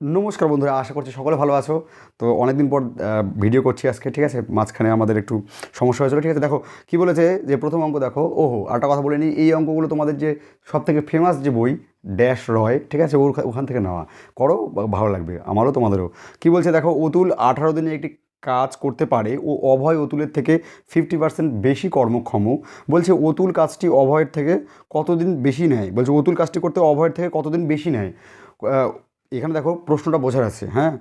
নমস্কার বন্ধুরা, আশা করছি সকলে ভালো আছো। তো অনেকদিন পর ভিডিও করছি আজকে, ঠিক আছে? মাঝখানে আমাদের একটু সমস্যা হয়েছিল, ঠিক আছে? দেখো, কি বলেছে? যে প্রথম অঙ্ক দেখো, ওহো আরেকটা কথা বলে নিই, এই অঙ্কগুলো তোমাদের যে সব থেকে ফেমাস যে বই ড্যাশ রয় ঠিক আছে? ওর ওখান থেকে নেওয়া। করো ভালো লাগবে, আমারও তোমাদেরও। কি বলছে দেখো, অতুল আঠারো দিনে একটি কাজ করতে পারে, ও অভয় অতুলের থেকে ফিফটি পার্সেন্ট বেশি কর্মক্ষম। বলছে, অতুল কাজটি অভয়ের থেকে কতদিন বেশি নেয়? বলছে, অতুল কাজটি করতে অভয়ের থেকে কতদিন বেশি নেয়? এখানে দেখো প্রশ্নটা বোঝার আছে হ্যাঁ?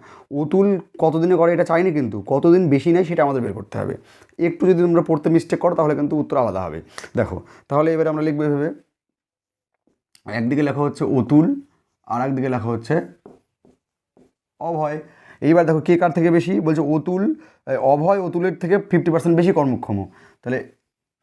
অতুল কতদিনে করে এটা চাইনি কিন্তু, কতদিন বেশি নেয় সেটা আমাদের বের করতে হবে। একটু যদি তোমরা পড়তে মিস্টেক করো তাহলে কিন্তু উত্তর আলাদা হবে। দেখো, তাহলে এবারে আমরা লিখব এভাবে। একদিকে লেখা হচ্ছে অতুল আর একদিকে লেখা হচ্ছে অভয়। এইবার দেখো কে কার থেকে বেশি? বলছে অতুল অভয় অতুলের থেকে ফিফটি পার্সেন্ট বেশি কর্মক্ষম। তাহলে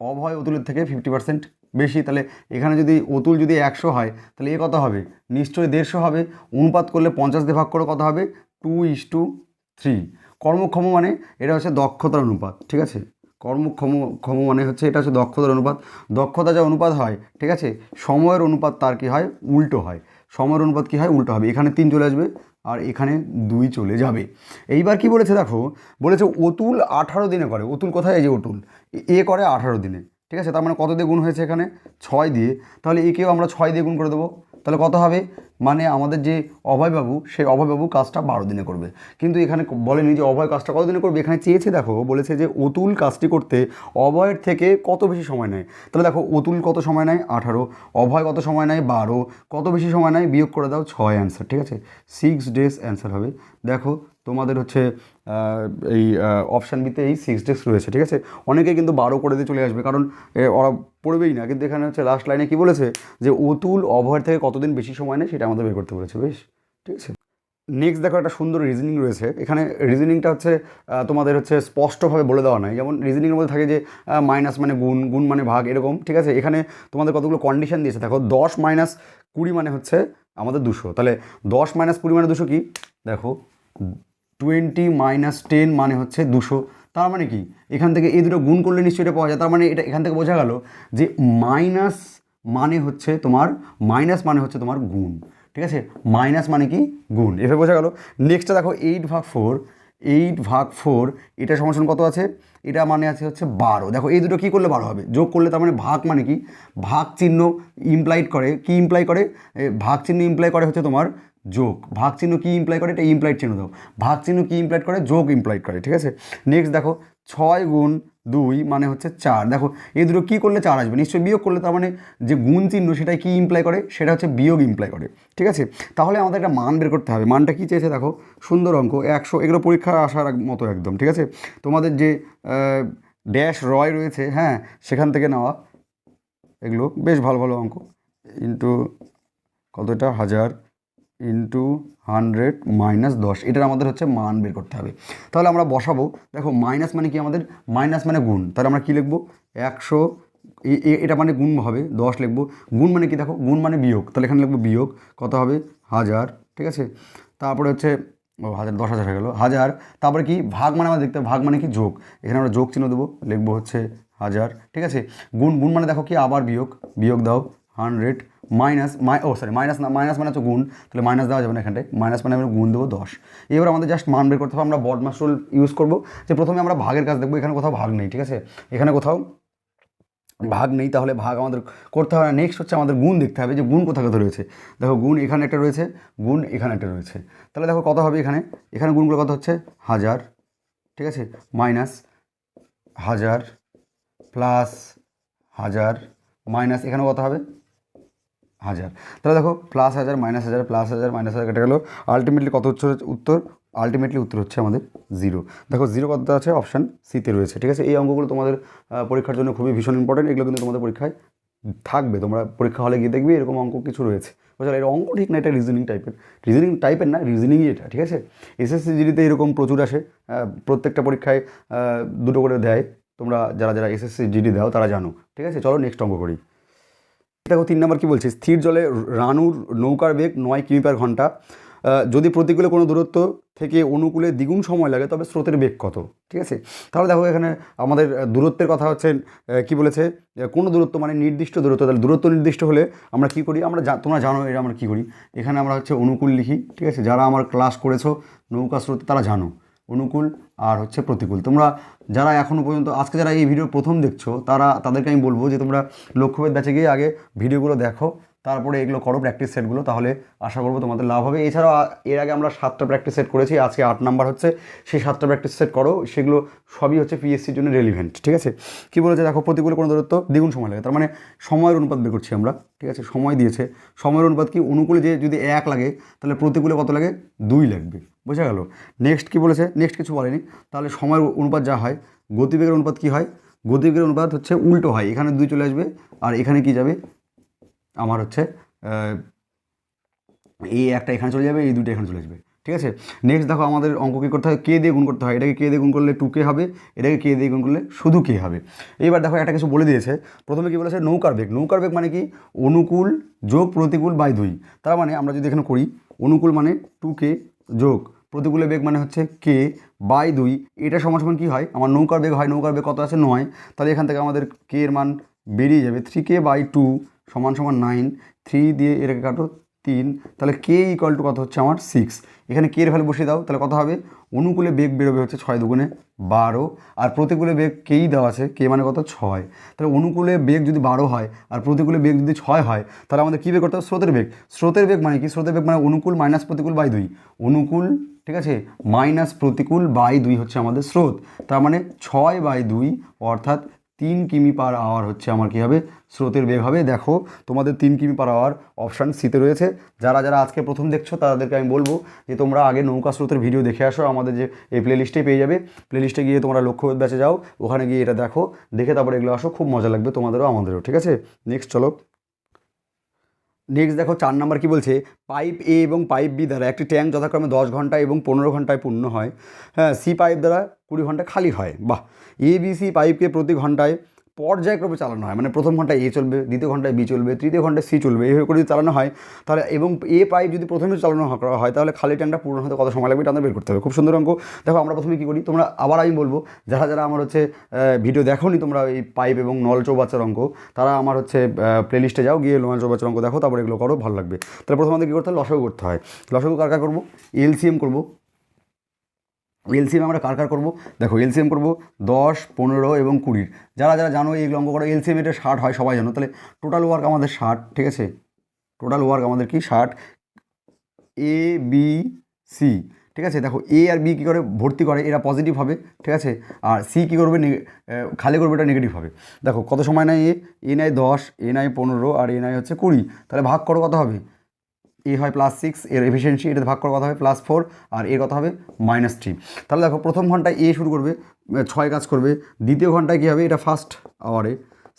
অভয় অতুলের থেকে ফিফটি পার্সেন্ট বেশি, তাহলে এখানে যদি অতুল যদি একশো হয়, তাহলে এ কত হবে? নিশ্চয়ই দেড়শো হবে। অনুপাত করলে পঞ্চাশ দিয়ে ভাগ করে কত হবে? টু ইস টু থ্রি কর্মক্ষম মানে এটা হচ্ছে দক্ষতার অনুপাত, ঠিক আছে? কর্মক্ষম, ক্ষম মানে হচ্ছে এটা হচ্ছে দক্ষতার অনুপাত। দক্ষতা যা অনুপাত হয়, ঠিক আছে? সময়ের অনুপাত তার কি হয়? উল্টো হয়। সময়ের অনুপাত কি হয়? উল্টো হবে। এখানে তিন চলে আসবে আর এখানে দুই চলে যাবে। এইবার কি বলেছে দেখো? বলেছে অতুল আঠারো দিনে করে। অতুল কোথায়? এই যে অতুল। এ- করে আঠারো দিনে। ঠিক আছে? তার মানে কত দিয়ে গুণ হয়েছে এখানে? ছয় দিয়ে। তাহলে একেও আমরা ছয় দিয়ে গুণ করে দেবো। তাহলে কত হবে? মানে আমাদের যে অভয়বাবু, সেই অভয়বাবু কাজটা বারো দিনে করবে। কিন্তু এখানে বলেনি যে অভয় কাজটা কত দিনে করবে? এখানে চেয়েছে দেখো, বলেছে যে অতুল কাজটি করতে অভয়ের থেকে কত বেশি সময় নেয়? তাহলে দেখো, অতুল কত সময় নেয়? আঠারো। অভয় কত সময় নেয়? বারো। কত বেশি সময় নেয়? বিয়োগ করে দাও, ছয় অ্যান্সার ঠিক আছে? সিক্স ডেজ অ্যান্সার হবে। দেখো, তোমাদের হচ্ছে এই অপশান বিতে এই সিক্স ডেজ রয়েছে, ঠিক আছে? অনেকে কিন্তু বারো করে দিয়ে চলে আসবে, কারণ ওরা পড়বেই না। কিন্তু এখানে হচ্ছে লাস্ট লাইনে কি বলেছে? যে অতুল অভয়ের থেকে কতদিন বেশি সময় নেয় সেটা আমাদের বের করতে বলেছে, বেশ? ঠিক আছে? নেক্সট দেখো একটা সুন্দর রিজনিং রয়েছে। এখানে রিজনিংটা হচ্ছে তোমাদের হচ্ছে স্পষ্টভাবে বলে দেওয়া নয় যেমন রিজনিংয়ের মধ্যে থাকে যে মাইনাস মানে গুণ গুণ মানে ভাগ, এরকম, ঠিক আছে? এখানে তোমাদের কতগুলো কন্ডিশন দিয়েছে? দেখো, দশ মাইনাস কুড়ি মানে হচ্ছে আমাদের দুশো। তাহলে দশ মাইনাস কুড়ি মানে দুশো কি? দেখো টোয়েন্টি মাইনাস টেন মানে হচ্ছে দুশো। তার মানে কি? এখান থেকে এই দুটো গুণ করলে নিশ্চয়ই এটা পাওয়া যায়। তার মানে এটা এখান থেকে বোঝা গেল যে মাইনাস মানে হচ্ছে তোমার, মাইনাস মানে হচ্ছে তোমার গুণ। ঠিক আছে? মাইনাস মানে কি? গুণ। এভাবে বোঝা গেল। নেক্সটটা দেখো এইট ভাগ ফোর এইট ভাগ ফোর এটা সমান কত আছে? এটা মানে আছে হচ্ছে বারো। দেখো, এই দুটো কী করলে বারো হবে? যোগ করলে তার মানে ভাগ মানে কি? ভাগ চিহ্ন ইমপ্লাইড করে। কি ইমপ্লাই করে? ভাগ চিহ্ন ইমপ্লাই করে হচ্ছে তোমার যোগ। ভাগ চিহ্ন কী ইমপ্লাই করে? এটা ইমপ্লাইড চিহ্ন দাও। ভাগ চিহ্ন কী ইমপ্লাইড করে? যোগ ইমপ্লাইড করে, ঠিক আছে? নেক্সট দেখো, ছয় গুণ দুই মানে হচ্ছে চার। দেখো, এই দুটো কী করলে চার আসবে? নিশ্চয়ই বিয়োগ করলে তার মানে যে গুণ চিহ্ন সেটাই কী ইমপ্লাই করে? সেটা হচ্ছে বিয়োগ ইমপ্লাই করে, ঠিক আছে? তাহলে আমাদের একটা মান বের করতে হবে। মানটা কী চেয়েছে দেখো? সুন্দর অঙ্ক, একশো, এগুলো পরীক্ষা আসার মতো একদম, ঠিক আছে? তোমাদের যে ড্যাশ রয় রয়েছে হ্যাঁ সেখান থেকে নেওয়া, এগুলো বেশ ভালো ভালো অঙ্ক। ইন্টু কতটা? হাজার। ইন্টু হান্ড্রেড মাইনাস দশ। এটার আমাদের হচ্ছে মান বের করতে হবে। তাহলে আমরা বসাবো। দেখো মাইনাস মানে কি আমাদের? মাইনাস মানে গুণ। তাহলে আমরা কী লিখব? একশো এটা মানে গুণ হবে। দশ লিখব। গুণ মানে কি দেখো? গুণ মানে বিয়োগ। তাহলে এখানে লিখব বিয়োগ। কত হবে? হাজার। ঠিক আছে? তারপরে হচ্ছে, ও, হাজার, দশ হাজার হয়ে গেলো। হাজার। তারপরে কি? ভাগ মানে আমরা দেখতে ভাগ মানে কি? যোগ। এখানে আমরা যোগ চিহ্ন দেবো। লিখব হচ্ছে হাজার। ঠিক আছে? গুণ গুণ মানে দেখো কি? আবার বিয়োগ। বিয়োগ দাও। Hundred minus my oh sorry minus না মাইনাস মানে হচ্ছে গুণ, তাহলে মাইনাস দেওয়া যাবে না এখানটায়। মাইনাস মানে আমরা গুণ দেবো দশ। এবার আমাদের জাস্ট মান বের করতে হবে, আমরা বডমাস রুল ইউজ করব। যে প্রথমে আমরা ভাগের কাজ দেখব, এখানে কোথাও ভাগ নেই, ঠিক আছে? এখানে কোথাও ভাগ নেই, তাহলে ভাগ আমাদের করতে হবে না। নেক্সট হচ্ছে আমাদের গুণ দেখতে হবে, যে গুণ কোথায় কোথায় রয়েছে? দেখো, গুণ এখানে একটা রয়েছে, গুণ এখানে একটা রয়েছে। তাহলে দেখো কত হবে এখানে? এখানে গুণগুলো কত হচ্ছে? হাজার, ঠিক আছে? মাইনাস হাজার প্লাস হাজার, মাইনাস এখানে কত হবে? হাজার। তাহলে দেখো প্লাস হাজার মাইনাস হাজার প্লাস হাজার মাইনাস হাজার কেটে গেলো। আলটিমেটলি কত হচ্ছে উত্তর? আলটিমেটলি উত্তর হচ্ছে আমাদের জিরো দেখো জিরো কত আছে? অপশান সিতে রয়েছে, ঠিক আছে? এই অঙ্কগুলো তোমাদের পরীক্ষার জন্য খুবই ভীষণ ইম্পর্টেন্ট এগুলো কিন্তু তোমাদের পরীক্ষায় থাকবে। তোমরা পরীক্ষা হলে গিয়ে দেখবে এরকম অঙ্ক কিছু রয়েছে। বুঝলে? এটা অঙ্ক ঠিক না, এটা রিজনিং টাইপের রিজনিং টাইপের না রিজনিংই এটা, ঠিক আছে? এসএসসি জিডিতে এরকম প্রচুর আসে প্রত্যেকটা পরীক্ষায় দুটো করে দেয়। তোমরা যারা যারা এসএসসি জিডি দাও, তারা জানো। ঠিক আছে? চলো নেক্সট অঙ্ক করি। দেখো তিন নম্বর কি বলছে স্থির জলে রানুর নৌকার বেগ নয় কিমি পার ঘণ্টা। যদি প্রতিকূলে কোনো দূরত্ব থেকে অনুকূলে দ্বিগুণ সময় লাগে, তবে স্রোতের বেগ কত? ঠিক আছে? তাহলে দেখো এখানে আমাদের দূরত্বের কথা হচ্ছে কি বলেছে? কোনো দূরত্ব মানে নির্দিষ্ট দূরত্ব। তাহলে দূরত্ব নির্দিষ্ট হলে আমরা কি করি? আমরা তোমরা জানো এটা আমরা কি করি? এখানে আমরা হচ্ছে অনুকূল লিখি, ঠিক আছে? যারা আমার ক্লাস করেছ, নৌকা স্রোতে তারা জানো। অনুকূল আর হচ্ছে প্রতিকূল। তোমরা যারা এখনও পর্যন্ত, আজকে যারা এই ভিডিও প্রথম দেখছ, তারা, তাদেরকে আমি বলব যে তোমরা লক্ষ্যভেদ ব্যাচে গিয়ে আগে ভিডিওগুলো দেখো। তারপরে এগুলো করো প্র্যাকটিস সেটগুলো তাহলে আশা করব তোমাদের লাভ হবে। এছাড়াও এর আগে আমরা সাতটা প্র্যাকটিস সেট করেছি, আজকে আট নাম্বার হচ্ছে। সেই সাতটা প্র্যাকটিস সেট করো, সেগুলো সবই হচ্ছে পিএসসির জন্য রেলিভেন্ট ঠিক আছে? কী বলেছে দেখো, প্রতিকূলে কোনো দূরত্ব, দ্বিগুণ সময় লাগে। তার মানে সময়ের অনুপাত বের করছি আমরা, ঠিক আছে? সময় দিয়েছে। সময়ের অনুপাত কি? অনুকূলে যে যদি এক লাগে, তাহলে প্রতিকূলে কত লাগে? দুই লাগবে, বোঝা গেল? নেক্সট কি বলেছে? নেক্সট কিছু বলেনি। তাহলে সময়ের অনুপাত যা হয়, গতিবেগের অনুপাত কি হয়? গতিবেগের অনুপাত হচ্ছে উল্টো হয়, এখানে দুই চলে আসবে, আর এখানে কি যাবে? আমার হচ্ছে এই একটা এখানে চলে যাবে, এই দুটো এখানে চলে আসবে। ঠিক আছে? নেক্সট দেখো আমাদের অঙ্ক কী করতে হয়? কে দিয়ে গুণ করতে হয়? এটাকে কে দিয়ে গুণ করলে টু কে হবে? এটাকে কে দিয়ে গুণ করলে শুধু কে হবে? এবার দেখো একটা কিছু বলে দিয়েছে। প্রথমে কী বলেছে? নৌকার বেগ। নৌকার বেগ মানে কি? অনুকূল যোগ প্রতিকূল বাই দুই। তার মানে আমরা যদি এখানে করি, অনুকূল মানে টু কে যোগ। প্রতিকূলের বেগ মানে হচ্ছে কে বাই দুই। এটা সমান সমান কী হয়? আমার নৌকার বেগ হয়, নৌকার বেগ কত আছে? নয়। তাহলে এখান থেকে আমাদের কে এর মান বেরিয়ে যাবে থ্রি কে বাই টু সমান সমান নাইন থ্রি দিয়ে এটাকে কাটো, তিন। তাহলে কে ইকুয়াল টু কত হচ্ছে আমার সিক্স এখানে কে এর ভ্যালু বসিয়ে দাও, তাহলে কত হবে? অনুকূলে বেগ বেরোবে হচ্ছে ছয় দুগুণে বারো, আর প্রতিকূলে বেগ কেই দেওয়া আছে কে মানে কত? ছয়। তাহলে অনুকূলে বেগ যদি বারো হয়, আর প্রতিকূলে বেগ যদি ছয় হয়, তাহলে আমাদের কী বের করতে হবে? স্রোতের বেগ। স্রোতের বেগ মানে কি? স্রোতের বেগ মানে অনুকূল মাইনাস প্রতিকূল বাই দুই। অনুকূল, ঠিক আছে? মাইনাস প্রতিকূল বাই দুই হচ্ছে আমাদের স্রোত। তার মানে ছয় বাই দুই, অর্থাৎ তিন কিমি পার আওয়ার হচ্ছে আমার কী হবে? স্রোতের বেগ হবে। দেখো, তোমাদের তিন কিমি পার আওয়ার অপশান সিতে রয়েছে। যারা যারা আজকে প্রথম দেখছ, তাদেরকে আমি বলব যে তোমরা আগে নৌকা স্রোতের ভিডিও দেখে আসো। আমাদের যে এই প্লেলিস্টে পেয়ে যাবে। প্লেলিস্টে গিয়ে তোমরা লক্ষ্য ব্যাচে যাও। ওখানে গিয়ে এটা দেখো। দেখে তারপরে এগুলো আসো। খুব মজা লাগবে তোমাদেরও, আমাদেরও, ঠিক আছে? নেক্সট চলো। নেক্সট দেখো চার নাম্বার কি বলছে? পাইপ এ এবং পাইপ বি দ্বারা একটি ট্যাঙ্ক যথাক্রমে দশ ঘণ্টা এবং পনেরো ঘন্টায় পূর্ণ হয়। হ্যাঁ সি পাইপ দ্বারা কুড়ি ঘণ্টা খালি হয়। বাহ! এ বি সি পাইপকে প্রতি ঘন্টায় পর্যায়ক্রমে চালানো হয়। মানে প্রথম ঘন্টায় এ চলবে, দ্বিতীয় ঘন্টায় বি চলবে, তৃতীয় ঘন্টায় সি চলবে, এইভাবে করে যদি চালানো হয়, তাহলে এবং এ পাইপ যদি প্রথমে চালানো করা হয়, তাহলে খালি ট্যাঙ্কটা পূরণ হতে কত সময় লাগবে আমাদের বের করতে হবে। খুব সুন্দর অঙ্ক। দেখো আমরা প্রথমে কী করি, তোমরা আবার আমি বলব, যারা যারা আমার হচ্ছে ভিডিও দেখোনি তোমরা এই পাইপ এবং নল চৌবাচ্চার অঙ্ক, তারা আমার হচ্ছে প্লেলিস্টে যাও, গিয়ে নল চৌবাচ্চার অঙ্ক দেখো, তারপরে এগুলো করো, ভালো লাগবে। তাহলে প্রথমে আমাদের কী করতে হয়, লসাগু করতে হয়। লসাগু কার কার করব? এলসিএম করব। এলসিএম আমরা কার কার করব? দেখো এলসিএম করব দশ, পনেরো এবং কুড়ির। যারা যারা জানো এইগুলো অঙ্ক করো এলসিএম এটা ষাট হয়, সবাই জানো। তাহলে টোটাল ওয়ার্ক আমাদের ষাট, ঠিক আছে? টোটাল ওয়ার্ক আমাদের কি? ষাট। এ বি সি ঠিক আছে? দেখো এ আর বি কী করে? ভর্তি করে, এরা পজিটিভ হবে, ঠিক আছে? আর সি কী করবে? খালি করবে, এটা নেগেটিভ হবে। দেখো, কত সময় নেয় এ এ নেয় দশ এ নেয় পনেরো, আর এ নেয় হচ্ছে কুড়ি। তাহলে ভাগ করো কত হবে? এ হয় প্লাস সিক্স এর এফিসিয়েন্সি এটা ভাগ করার কথা হবে প্লাস ফোর আর এর কথা হবে মাইনাস থ্রি তাহলে দেখো, প্রথম ঘন্টায় এ শুরু করবে ছয় কাজ করবে, দ্বিতীয় ঘন্টায় কী হবে, এটা ফার্স্ট আওয়ারে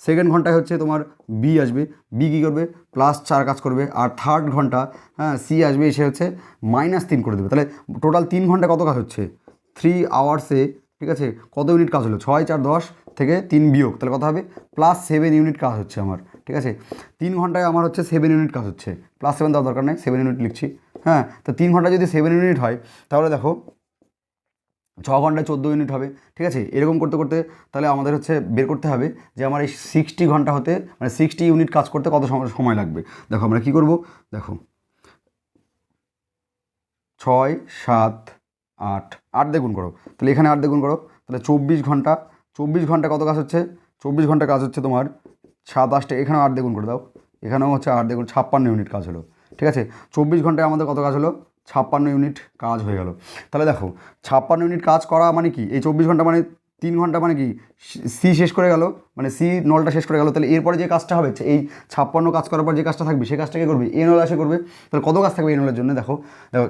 সেকেন্ড ঘন্টায় হচ্ছে তোমার বি আসবে বি কী করবে প্লাস চার কাজ করবে, আর থার্ড ঘণ্টা হ্যাঁ সি আসবে এসে হচ্ছে মাইনাস তিন করে দেবে। তাহলে টোটাল তিন ঘণ্টা কত কাজ হচ্ছে? থ্রি আওয়ার্সে ঠিক আছে, কত ইউনিট কাজ হলো? ছয়, চার, দশ থেকে তিন বিয়োগ, তাহলে কত হবে? প্লাস সেভেন ইউনিট কাজ হচ্ছে আমার। ঠিক আছে? তিন ঘন্টায় আমার হচ্ছে সেভেন ইউনিট কাজ হচ্ছে। প্লাস সেভেন দেওয়ার দরকার নেই সেভেন ইউনিট লিখছি হ্যাঁ? তো তিন ঘন্টায় যদি সেভেন ইউনিট হয়, তাহলে দেখো, ছ ঘন্টায় চোদ্দ ইউনিট হবে, ঠিক আছে? এরকম করতে করতে তাহলে আমাদের হচ্ছে বের করতে হবে যে আমার এই সিক্সটি ঘণ্টা হতে মানে সিক্সটি ইউনিট কাজ করতে কত সময় লাগবে। দেখো আমরা কী করব? দেখো, ছয়, সাত, আট আট গুণ করো। তাহলে এখানে আট গুণ করো, তাহলে চব্বিশ ঘণ্টা চব্বিশ ঘণ্টা কত কাজ হচ্ছে? চব্বিশ ঘণ্টা কাজ হচ্ছে তোমার সাতাশটা, এখানেও আট দিয়ে গুণ করে দাও। এখানেও হচ্ছে আট দিয়ে গুণ ছাপ্পান্ন ইউনিট কাজ হলো। ঠিক আছে? চব্বিশ ঘন্টায় আমাদের কত কাজ হলো? ছাপ্পান্ন ইউনিট কাজ হয়ে গেল। তাহলে দেখো, ছাপ্পান্ন ইউনিট কাজ করা মানে কি? এই চব্বিশ ঘণ্টা মানে তিন ঘণ্টা মানে কি? সি শেষ করে গেল? মানে সি নলটা শেষ করে গেল। তাহলে এরপরে যে কাজটা হবে, এই ছাপ্পান্ন কাজ করার পর যে কাজটা থাকবে সেই কাজটা কে করবে? এ নল এসে করবে। তাহলে কত কাজ থাকবে এ নলের জন্য? দেখো দেখো,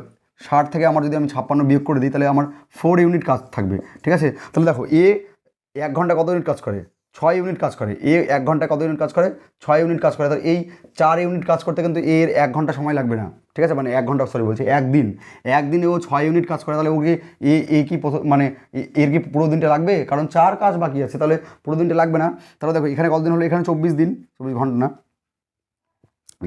ষাট থেকে আমার যদি আমি ছাপ্পান্ন বিয়োগ করে দিই, তাহলে আমার ফোর ইউনিট কাজ থাকবে। ঠিক আছে? তাহলে দেখো, এ এক ঘণ্টা কত ইউনিট কাজ করে? ছয় ইউনিট কাজ করে। এ এক ঘণ্টা কত ইউনিট কাজ করে? ছয় ইউনিট কাজ করে। তাহলে এই চার ইউনিট কাজ করতে কিন্তু এর এক ঘণ্টা সময় লাগবে না। ঠিক আছে? মানে এক ঘণ্টা সরি বলছি একদিন একদিনে ও ছয় ইউনিট কাজ করে, তাহলে ওকে এ এ কি মানে এর কি পুরো দিনটা লাগবে? কারণ চার কাজ বাকি আছে, তাহলে পুরো দিনটা লাগবে না। তাহলে দেখো, এখানে কতদিন হলো? এখানে চব্বিশ দিন। চব্বিশ ঘণ্টা না?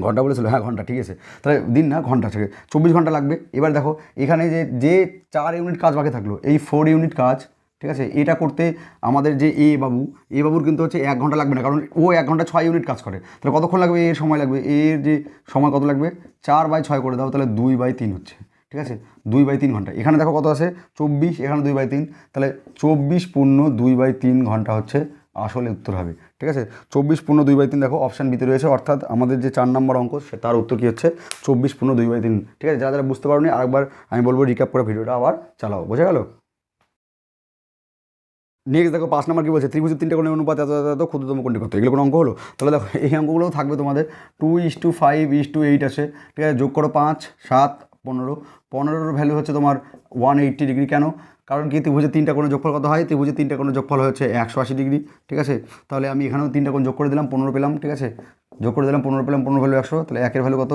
ঘণ্টা বলেছিল। হ্যাঁ ঘণ্টা, ঠিক আছে। তাহলে দিন না, ঘণ্টা থেকে। চব্বিশ ঘণ্টা লাগবে। এবার দেখো, এখানে যে যে চার ইউনিট কাজ বাকি থাকল, এই ফোর ইউনিট কাজ ঠিক আছে? এটা করতে আমাদের যে এ বাবু, এ বাবুর কিন্তু হচ্ছে এক ঘণ্টা লাগবে না, কারণ ও এক ঘণ্টা ছয় ইউনিট কাজ করে। তাহলে কতক্ষণ লাগবে? এর সময় লাগবে? এর যে সময় কত লাগবে? চার বাই ছয় করে দাও, তাহলে দুই বাই তিন হচ্ছে। ঠিক আছে? দুই বাই তিন ঘণ্টা। এখানে দেখো কত আছে? চব্বিশ, এখানে দুই বাই তিন। তাহলে চব্বিশ পূর্ণ দুই বাই তিন ঘণ্টা হচ্ছে আসলে উত্তর হবে। ঠিক আছে? চব্বিশ পূর্ণ দুই বাই তিন দেখো অপশান বিতে রয়েছে। অর্থাৎ আমাদের যে চার নম্বর অঙ্ক, সে তার উত্তর কী হচ্ছে? চব্বিশ পূর্ণ দুই বাই তিন। ঠিক আছে? যারা যারা বুঝতে পারোনি, আরেকবার আমি বলব রিক্যাপ করে ভিডিওটা আবার চালাও। বোঝা গেল? নেক্সট দেখো পাঁচ নম্বর কী বলছে? ত্রিভুজের তিনটে কোণের অনুপাত এত এত ক্ষুদ্রতম কোনটি কত? এগুলো কোনো অঙ্ক হলো? তাহলে দেখো, এই অঙ্কগুলোও থাকবে তোমাদের। Two is to five is to eight আছে। ঠিক আছে? যোগ করো পাঁচ, সাত, পনেরো। পনেরোর ভ্যালু হচ্ছে তোমার ওয়ান এইট্টি ডিগ্রি কেন? কারণ কি? ত্রিভুজের তিনটা কোনো যোগফল কত হয়? ত্রিভুজের তিনটা কোনো যোগফল হচ্ছে একশো আশি ডিগ্রি ঠিক আছে? তাহলে আমি এখানেও তিনটা কোণ যোগ করে দিলাম, পনেরো পেলাম। ঠিক আছে? যোগ করে দিলাম, পনেরো পেলাম, পনেরো ভ্যালু একশো। তাহলে একের ভ্যালু কত?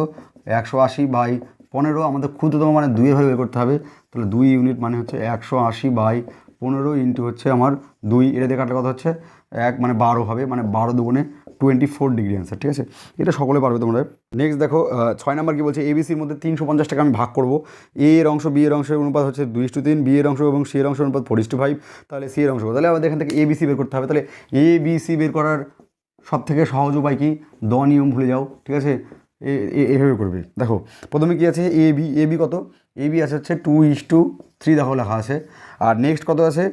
একশো আশি বাই পনেরো। আমাদের ক্ষুদ্রতম মানে দুইয়ের ভ্যালু বের করতে হবে। তাহলে দুই ইউনিট মানে হচ্ছে একশো আশি বাই পনেরো ইন্টু হচ্ছে আমার দুই, এটা দিয়ে কাটলে কত হচ্ছে এক মানে বারো হবে মানে বারো দুগুণে টোয়েন্টি ফোর ডিগ্রি অ্যান্সার ঠিক আছে? এটা সকলে পারবে তোমরা। নেক্সট দেখো ছয় নাম্বার কী বলছে? এবিসির মধ্যে তিনশো পঞ্চাশ টাকা আমি ভাগ করব। এ এর অংশ বি এর অংশের অনুপাত হচ্ছে দুই টু তিন বি এর অংশ এবং সি এর অংশ অনুপাত ফোর টু ফাইভ তাহলে সি এর অংশ? তাহলে আমাদের এখান থেকে এবিসি বের করতে হবে। তাহলে এ বি সি বের করার সব থেকে সহজ উপায় কি? দ নিয়ম ভুলে যাও, ঠিক আছে? এ- এভাবে করবে। দেখো, প্রথমে কী আছে? এ বি এ বি কত? এ বি আছে হচ্ছে টু ইস টু থ্রি দেখো লেখা আছে। আর নেক্সট কত আছে?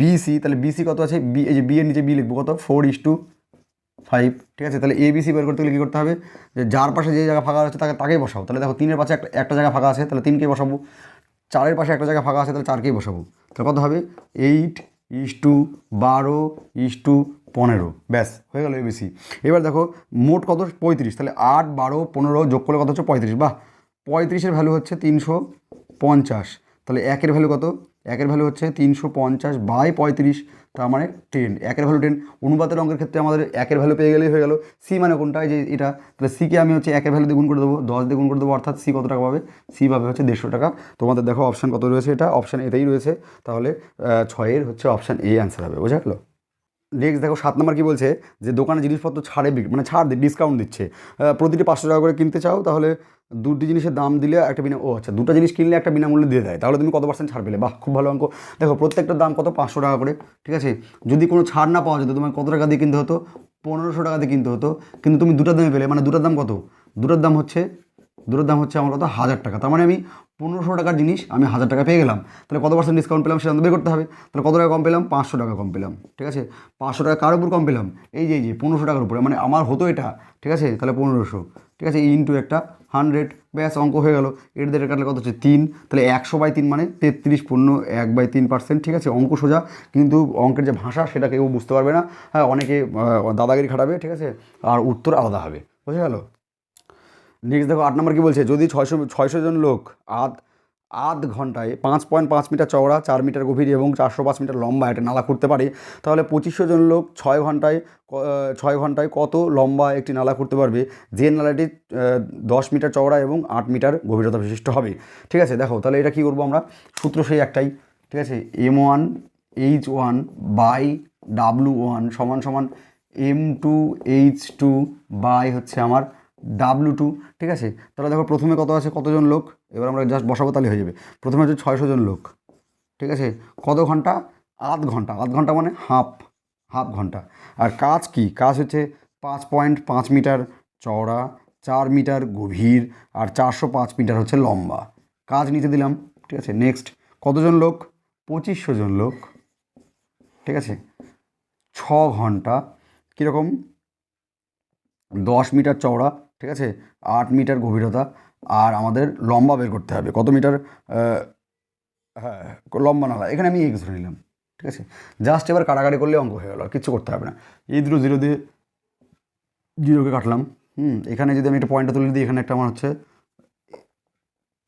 বিসি তাহলে বিসি কত আছে? বি এই যে বি এর নিচে বি লিখব কত? ফোর ইস টু ফাইভ ঠিক আছে? তাহলে এবিসি বের করতে গেলে কী করতে হবে? যে যার পাশে যে জায়গা ফাঁকা আছে তাকে, তাকেই বসাবো তাহলে দেখো তিনের পাশে একটা একটা জায়গা ফাঁকা আছে, তাহলে তিনকেই বসাবো। চারের পাশে একটা জায়গা ফাঁকা আছে, তাহলে চারকেই বসাবো। তাহলে কত হবে? এইট ইস টু বারো ইস টু পনেরো। ব্যাস, হয়ে গেল এবিসি এবার দেখো, মোট কত? পঁয়ত্রিশ। তাহলে আট, বারো, পনেরো যোগ করলে কত হচ্ছে? পঁয়ত্রিশ। বাহ! পঁয়ত্রিশের ভ্যালু হচ্ছে তিনশো পঞ্চাশ। তাহলে একের ভ্যালু কত? একের ভ্যালু হচ্ছে তিনশো পঞ্চাশ বাই পঁয়ত্রিশ, তার মানে টেন একের ভ্যালু টেন অনুপাতের অঙ্কের ক্ষেত্রে আমাদের একের ভ্যালু পেয়ে গেলেই হয়ে গেল। সি মানে কোনটা? যে এটা। তাহলে সিকে আমি হচ্ছে একের ভ্যালু দ্বিগুণ করে দেবো। দশ দ্বিগুণ করে দেবো, অর্থাৎ সি কত টাকা পাবে? সি পাবে হচ্ছে দেড়শো টাকা। তোমাদের দেখো অপশান কত রয়েছে এটা? অপশান এতেই রয়েছে। তাহলে ছয়ের হচ্ছে অপশান এ অ্যান্সার হবে। বোঝা গেলো? নেক্সট দেখো সাত নম্বর কী বলছে? যে দোকানে জিনিসপত্র ছাড়ে মানে ছাড় ডিসকাউন্ট দিচ্ছে। প্রতিটি পাঁচশো টাকা করে কিনতে চাও, তাহলে দুটি জিনিসের দাম দিলে একটা বিনা, ও আচ্ছা দুটো জিনিস কিনলে একটা বিনামূল্যে দিয়ে দেয়। তাহলে তুমি কত পার্সেন্ট ছাড় পেলে? বাহ, খুব ভালো অঙ্ক। দেখো, প্রত্যেকটার দাম কত? পাঁচশো টাকা করে, ঠিক আছে? যদি কোনো ছাড় না পাওয়া যেত, তোমার কত টাকা দিয়ে কিনতে হতো? পনেরোশো টাকা দিয়ে কিনতে হতো। কিন্তু তুমি দুটার দামে পেলে মানে দুটার দাম কত? দুটার দাম হচ্ছে, দুটোর দাম হচ্ছে আমার কত? হাজার টাকা। তার মানে আমি পনেরোশো টাকার জিনিস আমি হাজার টাকা পেয়ে গেলাম। তাহলে কত পার্সেন্ট ডিসকাউন্ট পেলাম সেটা বের করতে হবে। তাহলে কত টাকা কম পেলাম? পাঁচশো টাকা কম পেলাম। ঠিক আছে? পাঁচশো টাকা কার উপর কম পেলাম? এই যে এই যে, পনেরোশো টাকার উপরে। মানে আমার হতো এটা। ঠিক আছে? তাহলে পনেরোশো। ঠিক আছে? ইন্টু একটা হান্ড্রেড ব্যাস, অঙ্ক হয়ে গেল। এর দিয়ে কাটলে কত হচ্ছে? তিন। তাহলে একশো বাই তিন মানে তেত্রিশ পণ্য এক বাই তিন পার্সেন্ট ঠিক আছে? অঙ্ক সোজা। কিন্তু অঙ্কের যে ভাষা, সেটা কেউ বুঝতে পারবে না। হ্যাঁ অনেকে দাদাগিরি খাটাবে। ঠিক আছে? আর উত্তর আলাদা হবে। বুঝে গেল? নেক্সট দেখো আট নম্বর কী বলছে? যদি ছয়শো ছয়শো জন লোক আধ আধ ঘন্টায় পাঁচ পয়েন্ট পাঁচ মিটার চওড়া, চার মিটার গভীর এবং চারশো পাঁচ মিটার লম্বা একটা নালা খুঁড়তে পারে, তাহলে পঁচিশশো জন লোক ছয় ঘন্টায় ছয় ঘন্টায় কত লম্বা একটি নালা খুঁড়তে পারবে? যে নালাটি দশ মিটার চওড়া এবং আট মিটার গভীরতা বিশিষ্ট হবে। ঠিক আছে, দেখো, তাহলে এটা কী করব আমরা? সূত্র সেই একটাই। ঠিক আছে M one H one by W one সমান সমান M two H two by হচ্ছে আমার ডাব্লু টু ঠিক আছে? তাহলে দেখো প্রথমে কত আছে? কতজন লোক? এবার আমরা জাস্ট বসাবো তাহলে হয়ে যাবে। প্রথমে হচ্ছে ছয়শো জন লোক। ঠিক আছে? কত ঘণ্টা? আধ ঘণ্টা। আধ ঘণ্টা মানে হাফ হাফ ঘণ্টা। আর কাজ কি? কাজ হচ্ছে পাঁচ পয়েন্ট পাঁচ মিটার চওড়া, চার মিটার গভীর, আর চারশো পাঁচ মিটার হচ্ছে লম্বা। কাজ নিতে দিলাম, ঠিক আছে? নেক্সট কতজন লোক? পঁচিশশো জন লোক। ঠিক আছে? ছ ঘণ্টা। কীরকম? দশ মিটার চওড়া ঠিক আছে? আট মিটার গভীরতা আর আমাদের লম্বা বের করতে হবে। কত মিটার? হ্যাঁ লম্বা নালা এখানে আমি এক্স ধরে নিলাম। ঠিক আছে? জাস্ট এবার কাটাকাটি করলে অঙ্ক হয়ে গেল, আর কিচ্ছু করতে হবে না। এই দুটো জিরো দিয়ে জিরোকে কাটলাম, হুম? এখানে যদি আমি একটা পয়েন্টটা তুলে দিই, এখানে একটা আমার হচ্ছে,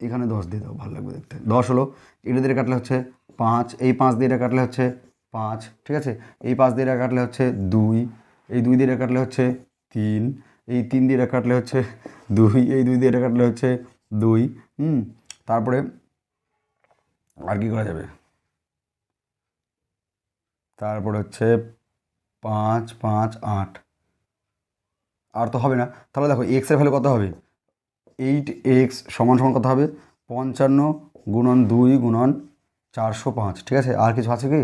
এখানে দশ দিয়ে দাও, ভালো লাগবে দেখতে। দশ হলো, এটা দিয়ে কাটলে হচ্ছে পাঁচ, এই পাঁচ দিয়ে এটা কাটলে হচ্ছে পাঁচ, ঠিক আছে? এই পাঁচ দিয়ে এটা কাটলে হচ্ছে দুই, এই দুই দিয়ে এটা কাটলে হচ্ছে তিন এই তিন দিয়ে কাটলে হচ্ছে দুই, এই দুই দিয়ে কাটলে হচ্ছে দুই, হুম? তারপরে আর কি করা যাবে? তারপরে হচ্ছে পাঁচ পাঁচ, আট। আর তো হবে না। তাহলে দেখো এক্সের ভ্যালু কত হবে? এইট এক্স সমান সমান কত হবে? পঞ্চান্ন গুণন দুই গুণন চারশো পাঁচ। ঠিক আছে? আর কিছু আছে কি?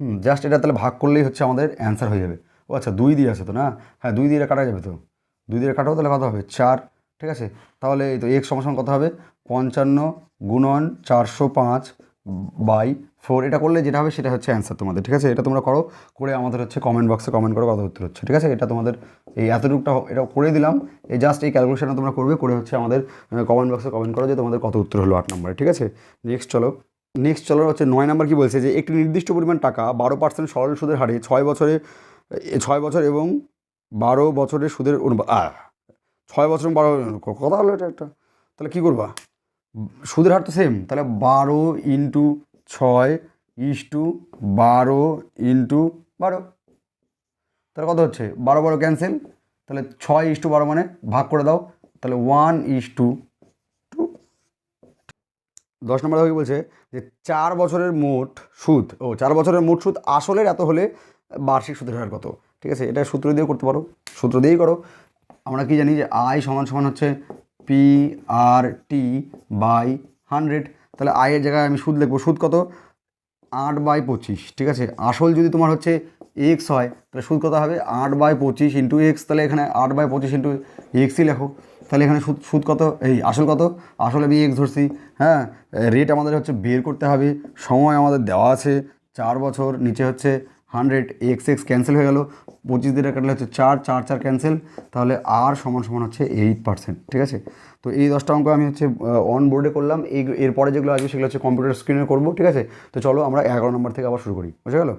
হুম জাস্ট এটা তাহলে ভাগ করলেই হচ্ছে আমাদের অ্যান্সার হয়ে যাবে। ও আচ্ছা দুই দিয়ে আছে তো না? হ্যাঁ দুই দিয়ে কাটা যাবে তো। দুই দিয়ে কাটাও তাহলে কত হবে? চার, ঠিক আছে? তাহলে এই তো এক্স সমান কত হবে? পঞ্চান্ন গুণন চারশো পাঁচ বাই ফোর। এটা করলে যেটা হবে সেটা হচ্ছে অ্যান্সার তোমাদের, ঠিক আছে? এটা তোমরা করো, করে আমাদের হচ্ছে কমেন্ট বক্সে কমেন্ট করো কত উত্তর হচ্ছে, ঠিক আছে? এটা তোমাদের এই এতটুকুটা এটা করে দিলাম। এই জাস্ট এই ক্যালকুলেশনটা তোমরা করবে, করে হচ্ছে আমাদের কমেন্ট বক্সে কমেন্ট করো যে তোমাদের কত উত্তর হলো আট নম্বরে ঠিক আছে? নেক্সট চলো। নেক্সট চলো হচ্ছে নয় নাম্বার কি বলছে যে, একটি নির্দিষ্ট পরিমাণ টাকা বারো পার্সেন্ট সরল সুদের হারে ছয় বছরে ছয় বছর এবং বারো বছরের সুদের অনুপাত আহ, ছয় বছর বারো কথা হলো এটা একটা। তাহলে কী করবা? সুদের হার তো সেম তাহলে বারো ইন্টু ছয় ইস টু বারো ইন্টু বারো। তাহলে কত হচ্ছে? বারো বারো ক্যান্সেল তাহলে ছয় ইস টু বারো মানে ভাগ করে দাও তাহলে ওয়ান ইস টু। টু দশ নম্বর কি বলছে? যে চার বছরের মোট সুদ ও চার বছরের মোট সুদ আসলের এত হলে বার্ষিক সুদের হার কত? ঠিক আছে, এটা সূত্র দিয়েও করতে পারো। সূত্র দিয়েই করো। আমরা কি জানি যে আই সমান সমান হচ্ছে P R T by hundred তাহলে আয়ের জায়গায় আমি সুদ লিখব। সুদ কত? আট বাই পঁচিশ। ঠিক আছে, আসল যদি তোমার হচ্ছে এক্স হয়, তাহলে সুদ কত হবে? আট বাই পঁচিশ ইন্টু এক্স তাহলে এখানে আট বাই পঁচিশ ইন্টু এক্সই লেখো। তাহলে এখানে সুদ সুদ কত? এই আসল কত? আসলে আমি এক্স ধরছি। হ্যাঁ রেট আমাদের হচ্ছে বের করতে হবে। সময় আমাদের দেওয়া আছে। চার বছর, নিচে হচ্ছে হান্ড্রেড এক্স এক্স ক্যান্সেল হয়ে গেল। পঁচিশ দিনে কাটলে হচ্ছে চার চার চার ক্যান্সেল। তাহলে আর সমান সমান হচ্ছে এইট পার্সেন্ট, ঠিক আছে? তো এই দশটা অঙ্ক আমি হচ্ছে অন বোর্ডে করলাম। এই এরপরে যেগুলো আসবে সেগুলো হচ্ছে কম্পিউটার স্ক্রিনে করব, ঠিক আছে? তো চলো আমরা এগারো নম্বর থেকে আবার শুরু করি। বুঝে গেলো?